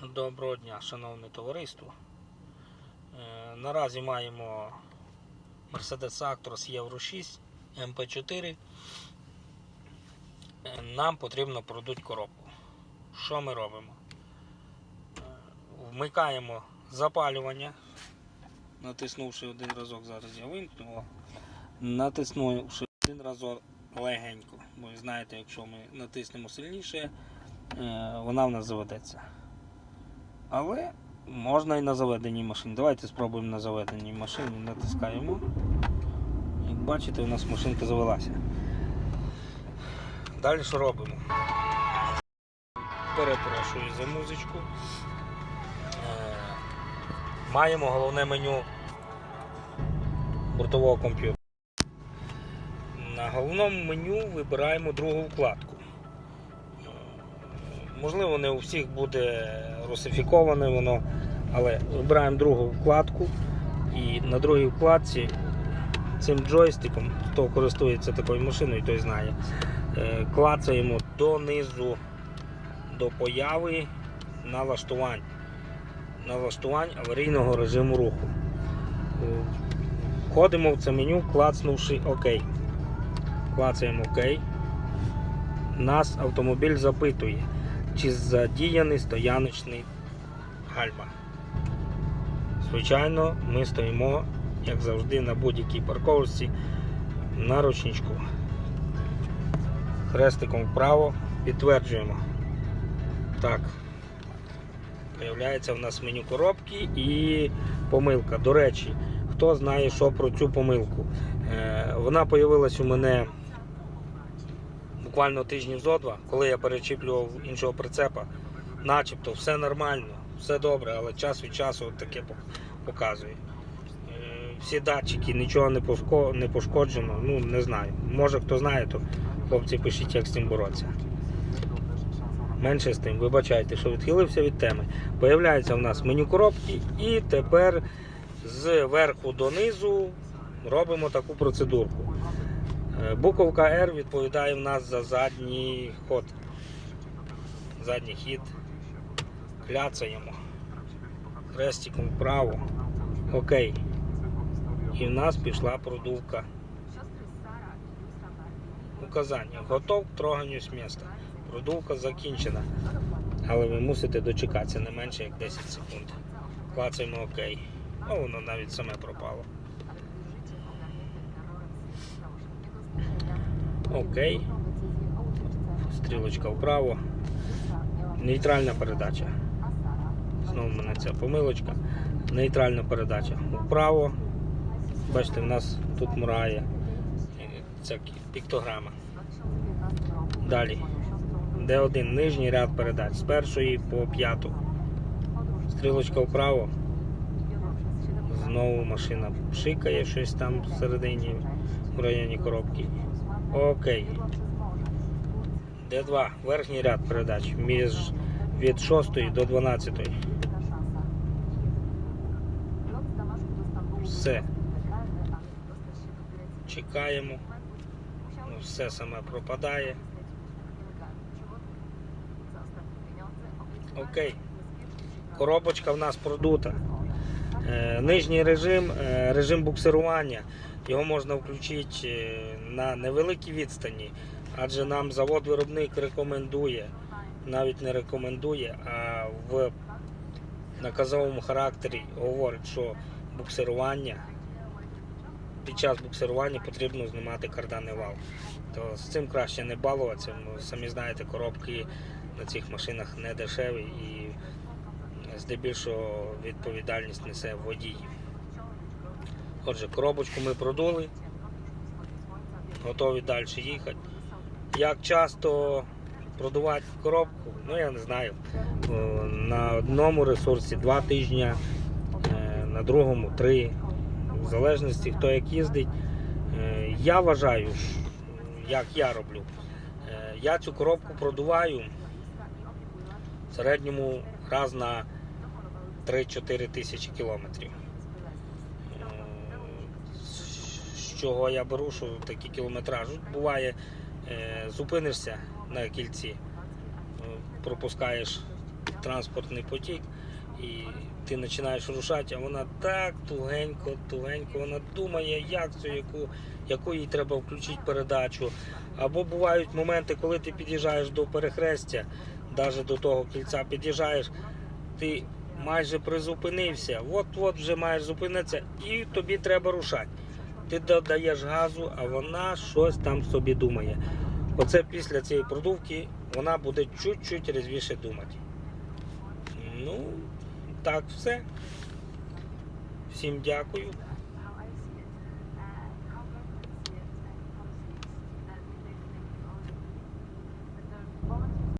Доброго дня, шановне товариство. Е, Наразі маємо Mercedes Actros Євро 6 МП4. Е, Нам потрібно продуть коробку. Що ми робимо? Е, Вмикаємо запалювання, натиснувши один разок, зараз я вимкну. Натиснувши один разок легенько. Бо знаєте, якщо ми натиснемо сильніше, вона в нас заведеться. Але можна і на заведеній машині. Давайте спробуємо на заведеній машині. Натискаємо. Як бачите, у нас машинка завелася. Далі що робимо? Перепрошую за музичку. Е, Маємо головне меню бортового комп'ютера. На головному меню вибираємо другу вкладку. Можливо, не у всіх буде русифіковане воно, але вибираємо другу вкладку і на другій вкладці цим джойстиком, хто користується такою машиною, той знає, е, клацаємо донизу до появи налаштувань. Налаштувань аварійного режиму руху. Е, Входимо в це меню, клацнувши ОК. Клацаємо ОК. Нас автомобіль запитує чи задіяний стояночний гальма. Звичайно, ми стоїмо, як завжди, на будь-якій парковці на ручничку. Хрестиком вправо підтверджуємо. Так. Появляється в нас меню коробки і помилка. До речі, хто знає, що про цю помилку. Е, Вона появилась у мене буквально тижнів зо два, коли я перечіплював іншого прицепа, начебто все нормально, все добре, але час від часу таке пок- показує. Е, Всі датчики, нічого не, не пошкоджено, ну не знаю. Може хто знає, то хлопці пишіть, як з цим боротися. Менше з тим, вибачайте, що відхилився від теми. Появляється в нас меню коробки, і тепер з верху до низу робимо таку процедурку. Е, Буковка R відповідає в нас за задній ход. Задній хід. Кляцаємо. Хрестиком вправо. Окей. І в нас пішла продувка. Указання. Готов к троганню з міста. Продувка закінчена. Але ви мусите дочекатися не менше як 10 секунд. Клацаємо ОК. О, воно навіть саме пропало. Окей. Стрілочка вправо. Нейтральна передача. Знову в мене ця помилочка. Нейтральна передача. Вправо. Бачите, в нас тут мурає е, ця піктограма. Далі. Д1 нижній ряд передач з першої по п'яту. Стрілочка вправо. Знову машина пшикає щось там всередині в районі коробки. Окей. Д2. Верхній ряд передач між від 6 до 12. Все. Чекаємо. Ну, все саме пропадає. Окей. Коробочка в нас продута. Е, Нижній режим, е, режим буксирування. Його можна включити е, на невеликій відстані, адже нам завод-виробник рекомендує, навіть не рекомендує, а в наказовому характері говорить, що буксирування під час буксирування потрібно знімати карданний вал. То з цим краще не балуватися. Самі знаєте, коробки на цих машинах не дешеві і здебільшого відповідальність несе водій. Отже, коробочку ми продули, готові далі їхати. Як часто продувати коробку, ну я не знаю. На одному ресурсі два тижні, е, на другому три. В залежності хто як їздить. Е, Я вважаю, як я роблю. Е, Я цю коробку продуваю в середньому раз на 3-4 тисячі кілометрів. Е, З чого я беру, що такий кілометраж. Буває, е, зупинишся на кільці, е, пропускаєш транспортний потік, і ти починаєш рушати, а вона так тугенько, тугенько, вона думає, як це, яку, яку їй треба включити передачу. Або бувають моменти, коли ти під'їжджаєш до перехрестя, навіть до того кільця під'їжджаєш, ти майже призупинився, от-от вже маєш зупинитися, і тобі треба рушати. Ти додаєш газу, а вона щось там собі думає. Оце після цієї продувки вона буде чуть-чуть різвіше думати. Ну, так, все. Всім дякую.